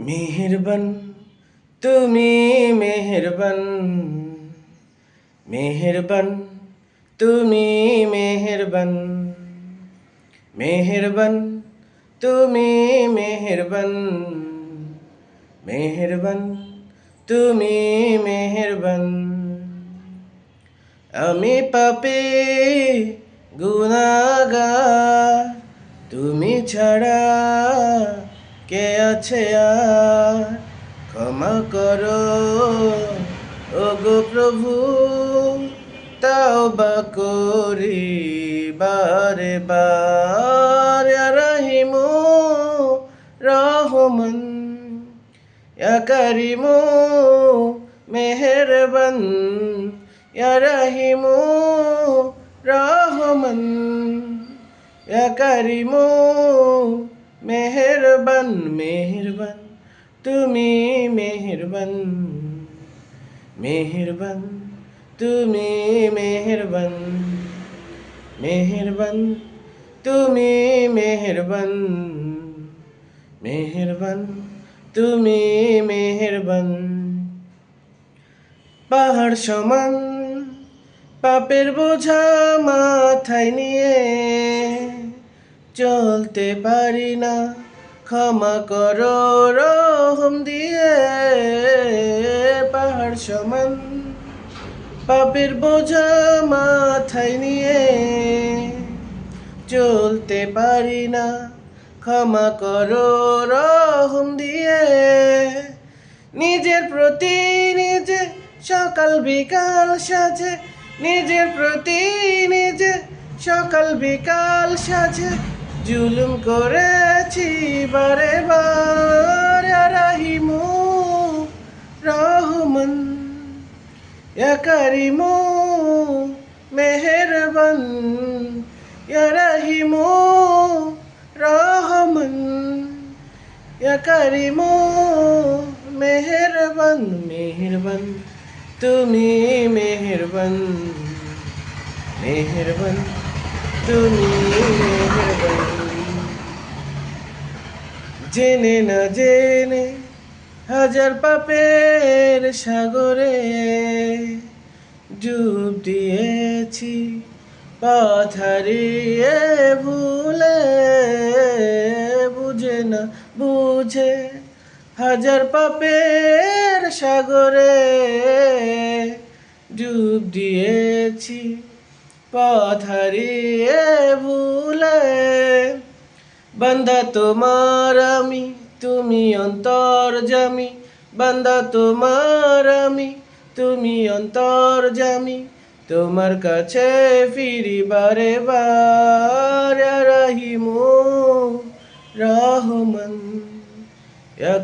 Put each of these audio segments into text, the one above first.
মেহেরবান, তুমি মেহেরবান। মেহেরবান, তুমি মেহেরবান। মেহেরবান, তুমি মেহেরবান। মেহেরবান, তুমি মেহেরবান। আমি পাপে গুনাগার, তুমি ছাড়া কে আছে আর? ক্ষমা করো। ও গো প্রভু তাও বা করি বারে বার। রাহিমু, রহমান। করিমু, মেহেরবান। রাহিমু, রহমান। করিমু মেহেরবান মেহেরবান, তুমি মেহেরবান। মেহেরবান, তুমি মেহেরবান। মেহেরবান, তুমি মেহেরবান। মেহেরবান, তুমি মেহেরবান। পাহাড় সমান, পাপের বোঝা মাথায় নিয়ে। চলতে পারি না। ক্ষমা করো, রহম দিয়ে পাহাড় সমান। পাপের বোঝা মাথায় নিয়ে চলতে পারি না। ক্ষমা করো, রহম দিয়ে নিজের প্রতি নিজে সকাল বিকাল সাজে। নিজের প্রতি নিজে সকাল বিকাল সাজে। জুলুম করেছি বারে বার রাহিমু রহমান করিমু মেহেরবান রাহিমু রহমান করিমু মেহেরবান মেহেরবান, তুমি মেহেরবান মেহেরবান, তুমি মেহেরবান জেনে না জেনে হাজার পাপের সাগরে ডুব দিয়েছি, পথ ভুলে বুঝে না বুঝে হাজার পাপের সাগরে ডুব দিয়েছি, পথ হারিয়ে বান্দা তোমার আমি, তুমি অন্তর জামি। বান্দা তোমার আমি, তুমি অন্তর জামি। তোমার কাছে ফিরি বারে বার রাহিমু, রহমান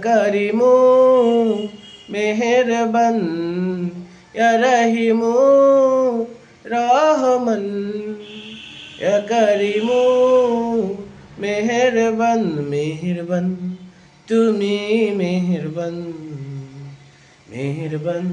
করিমু, মেহেরবান রাহিমু, রহমান করিমু। মেহেরবান মেহেরবান তুমি মেহেরবান মেহেরবান